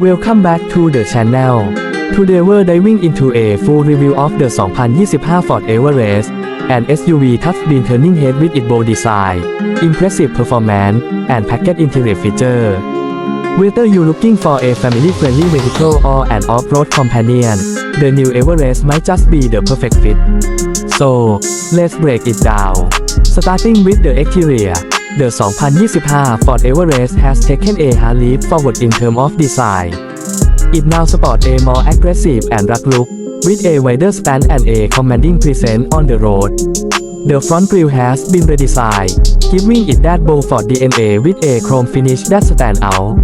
Welcome back to the channel. Today we're diving into a full review of the 2025 Ford Everest, an SUV been turning head with its bold design, impressive performance, and packed interior feature. Whether you're looking for a family-friendly vehicle or an off-road companion, the new Everest might just be the perfect fit. So, let's break it down. Starting with the exterior, the 2025 Ford Everest has taken a hard leap forward in terms of design. It now sports a more aggressive and rugged look, with a wider span and a commanding presence on the road. The front grille has been redesigned, giving it that bold Ford DNA with a chrome finish that stands out.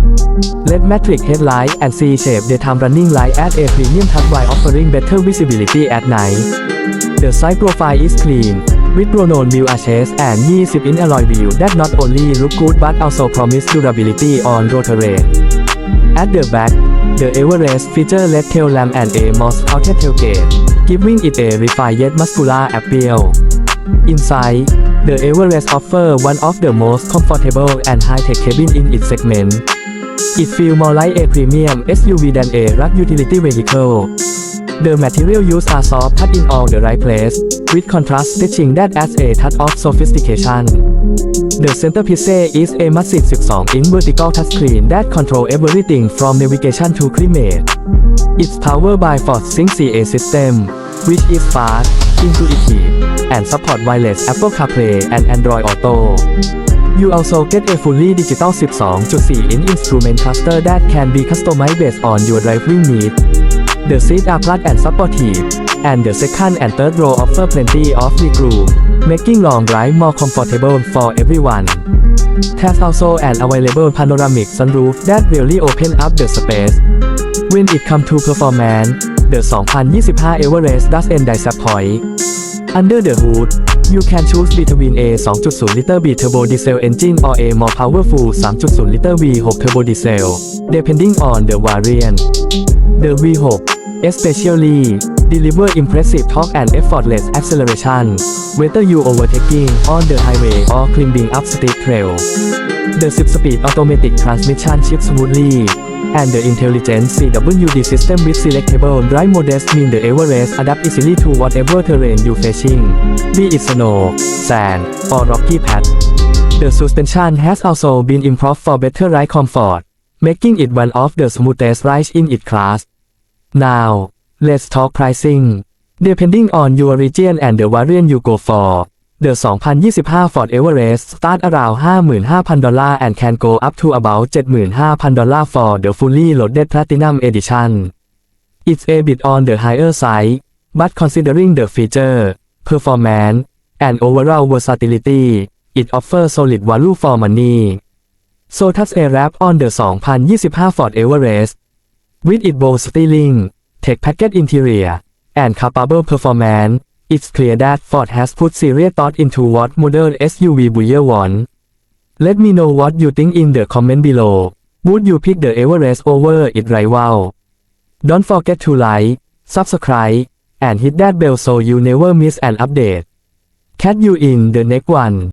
LED matrix headlight and C-shaped daytime running light add a premium touch while offering better visibility at night. The side profile is clean, with Ronon wheel arches and 20-inch alloy wheel that not only look good but also promise durability on road terrain. At the back, the Everest features LED tail lamp and a more spouted tailgate, giving it a refined yet muscular appeal. Inside, the Everest offers one of the most comfortable and high-tech cabin in its segment. It feels more like a premium SUV than a rugged utility vehicle. The material used are soft cut in all the right place, with contrast stitching that adds a touch of sophistication. The centerpiece is a massive 12-inch vertical touchscreen that controls everything from navigation to climate. It's powered by Ford Sync CA system, which is fast, intuitive, and support wireless Apple CarPlay and Android Auto. You also get a fully digital 12.4-inch instrument cluster that can be customized based on your driving need. The seats are flat and supportive, and the second and third row offer plenty of legroom, making long drive more comfortable for everyone. There's also an available panoramic sunroof that really open up the space. When it comes to performance, the 2025 Everest doesn't disappoint. Under the hood, you can choose between a 2.0-liter B-turbo diesel engine or a more powerful 3.0-liter V6 turbo diesel, depending on the variant. The V6, especially, deliver impressive torque and effortless acceleration, whether you overtaking on the highway or climbing up steep trail. The 6-speed automatic transmission shifts smoothly, and the intelligent CWD system with selectable drive modes mean the Everest adapt easily to whatever terrain you facing, be it snow, sand, or rocky path. The suspension has also been improved for better ride comfort, making it one of the smoothest rides in its class. Now, let's talk pricing. Depending on your region and the variant you go for, the 2025 Ford Everest start around 55,000 dollar and can go up to about 75,000 dollar for the fully loaded Platinum Edition. It's a bit on the higher side, but considering the feature, performance, and overall versatility, it offers solid value for money. So that's a wrap on the 2025 Ford Everest. With its bold styling, tech packed interior, and capable performance, it's clear that Ford has put serious thought into what modern SUV buyer want. Let me know what you think in the comment below. Would you pick the Everest over its rival? Don't forget to like, subscribe, and hit that bell so you never miss an update. Catch you in the next one.